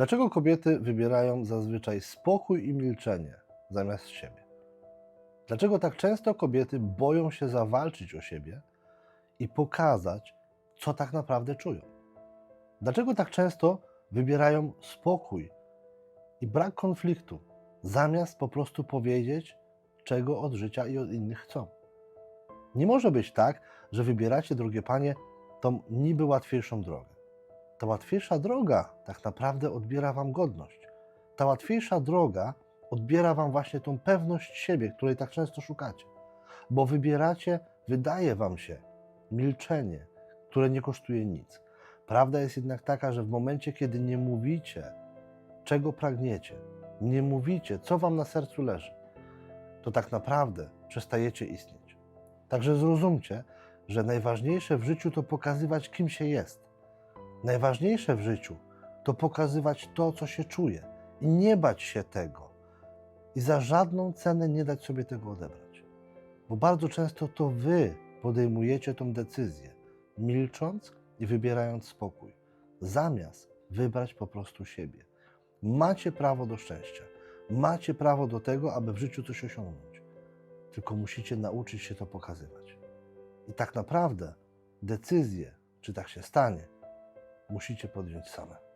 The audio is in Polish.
Dlaczego kobiety wybierają zazwyczaj spokój i milczenie zamiast siebie? Dlaczego tak często kobiety boją się zawalczyć o siebie i pokazać, co tak naprawdę czują? Dlaczego tak często wybierają spokój i brak konfliktu, zamiast po prostu powiedzieć, czego od życia i od innych chcą? Nie może być tak, że wybieracie, drogie panie, tą niby łatwiejszą drogę. Ta łatwiejsza droga tak naprawdę odbiera wam godność. Ta łatwiejsza droga odbiera wam właśnie tą pewność siebie, której tak często szukacie. Bo wybieracie, wydaje wam się, milczenie, które nie kosztuje nic. Prawda jest jednak taka, że w momencie, kiedy nie mówicie, czego pragniecie, nie mówicie, co wam na sercu leży, to tak naprawdę przestajecie istnieć. Także zrozumcie, że najważniejsze w życiu to pokazywać, kim się jest. Najważniejsze w życiu to pokazywać to, co się czuje i nie bać się tego. I za żadną cenę nie dać sobie tego odebrać. Bo bardzo często to wy podejmujecie tą decyzję, milcząc i wybierając spokój, zamiast wybrać po prostu siebie. Macie prawo do szczęścia. Macie prawo do tego, aby w życiu coś osiągnąć. Tylko musicie nauczyć się to pokazywać. I tak naprawdę decyzję, czy tak się stanie, musicie podjąć same.